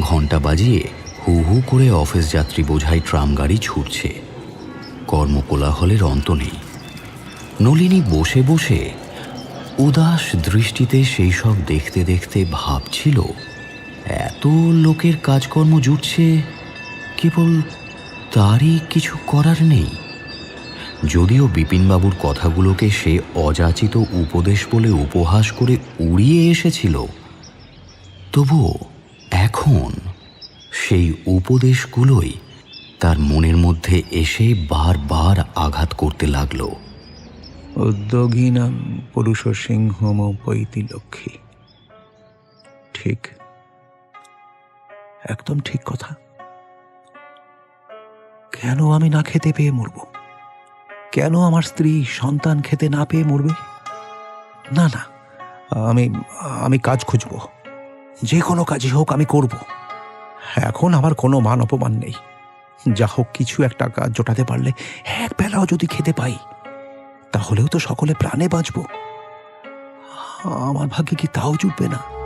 ঘণ্টা বাজিয়ে হু হু করে অফিস যাত্রী বোঝাই ট্রাম গাড়ি ছুটছে। কর্মকোলাহলের অন্ত নেই। নলিনী বসে বসে উদাস দৃষ্টিতে সেই সব দেখতে দেখতে ভাবছিল, এত লোকের কাজকর্ম জুটছে, কেবল তারই কিছু করার নেই। যদিও বিপিনবাবুর কথাগুলোকে সে অযাচিত উপদেশ বলে উপহাস করে উড়িয়ে এসেছিল, তবুও এখন সেই উপদেশগুলোই তার মনের মধ্যে এসে বারবার আঘাত করতে লাগল। উদ্যোগীনাম পুরুষ সিংহম পৈতি লক্ষ্মী। ঠিক। একদম ঠিক কথা। কেন আমি না খেতে পেয়ে মরব? কেন আমার স্ত্রী সন্তান খেতে না পেয়ে মরবে? না না। আমি আমি কাজ খুঁজব। যে কোনো কাজই হোক, আমি করব। এখন আমার কোনো মান অপমান নেই। যা হোক, কিছু একটা কাজ জোটাতে পারলে এক বেলাও যদি খেতে পাই, তাহলেও তো সকলে প্রাণে বাঁচব। আমার ভাগ্যে কি তাও জুটবে না?